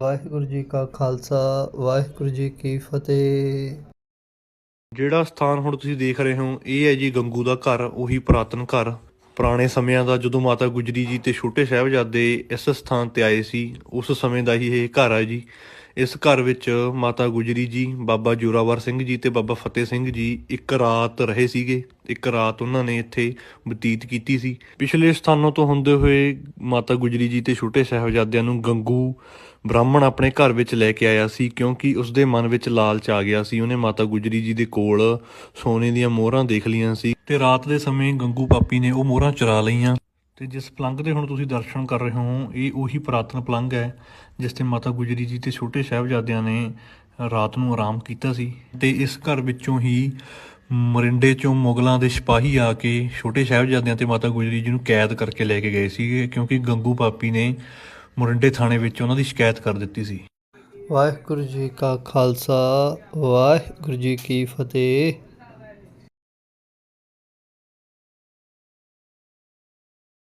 ਵਾਹਿਗੁਰੂ ਜੀ ਕਾ ਖਾਲਸਾ, ਵਾਹਿਗੁਰੂ ਜੀ ਕੀ ਫਤਿਹ। ਜਿਹੜਾ ਸਥਾਨ ਹੁਣ ਤੁਸੀਂ ਦੇਖ ਰਹੇ ਹੋ, ਇਹ ਹੈ ਜੀ ਗੰਗੂ ਦਾ ਘਰ, ਉਹੀ ਪੁਰਾਤਨ ਘਰ। ਪੁਰਾਣੇ ਸਮਿਆਂ ਦਾ ਜਦੋਂ ਮਾਤਾ ਗੁਜਰੀ ਜੀ ਤੇ ਛੋਟੇ ਸਾਹਿਬਜ਼ਾਦੇ ਇਸ ਸਥਾਨ ਤੇ ਆਏ ਸੀ, ਉਸ ਸਮੇਂ ਦਾ ਹੀ ਇਹ ਘਰ ਹੈ ਜੀ। ਇਸ ਘਰ ਵਿੱਚ ਮਾਤਾ ਗੁਜਰੀ ਜੀ, ਬਾਬਾ ਜੋਰਾਵਰ ਸਿੰਘ ਜੀ ਤੇ ਬਾਬਾ ਫਤਿਹ ਸਿੰਘ ਜੀ ਇੱਕ ਰਾਤ ਰਹੇ ਸੀਗੇ। ਇੱਕ ਰਾਤ ਉਹਨਾਂ ਨੇ ਇੱਥੇ ਬਤੀਤ ਕੀਤੀ ਸੀ। ਪਿਛਲੇ ਸਥਾਨਾਂ ਤੋਂ ਹੁੰਦੇ ਹੋਏ ਮਾਤਾ ਗੁਜਰੀ ਜੀ ਤੇ ਛੋਟੇ ਸਾਹਿਬਜ਼ਾਦਿਆਂ ਨੂੰ ਗੰਗੂ ਬ੍ਰਾਹਮਣ ਆਪਣੇ ਘਰ ਵਿੱਚ ਲੈ ਕੇ ਆਇਆ ਸੀ ਕਿਉਂਕਿ ਉਸ ਦੇ ਮਨ ਵਿੱਚ ਲਾਲਚ ਆ ਗਿਆ ਸੀ। ਉਹਨੇ ਮਾਤਾ ਗੁਜਰੀ ਜੀ ਦੇ ਕੋਲ ਸੋਨੇ ਦੀਆਂ ਮੋਹਰਾਂ ਦੇਖ ਲਈਆਂ ਸੀ ਤੇ ਰਾਤ ਦੇ ਸਮੇਂ ਗੰਗੂ ਪਾਪੀ ਨੇ ਉਹ ਮੋਹਰਾਂ ਚੁਰਾ ਲਈਆਂ। ਤੇ ਜਿਸ ਪਲੰਗ ਦੇ ਹੁਣ ਤੁਸੀਂ ਦਰਸ਼ਨ ਕਰ ਰਹੇ ਹੋ, ਇਹ ਉਹੀ ਪੁਰਾਤਨ ਪਲੰਗ ਹੈ, ਜਿਸ ਤੇ ਮਾਤਾ ਗੁਜਰੀ ਜੀ ਤੇ ਛੋਟੇ ਸਾਹਿਬਜ਼ਾਦਿਆਂ ਨੇ ਰਾਤ ਨੂੰ ਆਰਾਮ ਕੀਤਾ ਸੀ। ਤੇ ਇਸ ਘਰ ਵਿੱਚੋਂ ਹੀ ਮਰਿੰਡੇ ਚੋਂ ਮੁਗਲਾਂ ਦੇ ਸਿਪਾਹੀ ਆ ਕੇ ਛੋਟੇ ਸਾਹਿਬਜ਼ਾਦਿਆਂ ਤੇ ਮਾਤਾ ਗੁਜਰੀ ਜੀ ਨੂੰ ਕੈਦ ਕਰਕੇ ਲੈ ਕੇ ਗਏ ਸੀਗੇ, ਕਿਉਂਕਿ ਗੰਗੂ ਪਾਪੀ ਨੇ ਮਰਿੰਡੇ ਥਾਣੇ ਵਿੱਚ ਉਹਨਾਂ ਦੀ ਸ਼ਿਕਾਇਤ ਕਰ ਦਿੱਤੀ ਸੀ। ਵਾਹਿਗੁਰੂ ਜੀ ਕਾ ਖਾਲਸਾ, ਵਾਹਿਗੁਰੂ ਜੀ ਕੀ ਫਤਿਹ।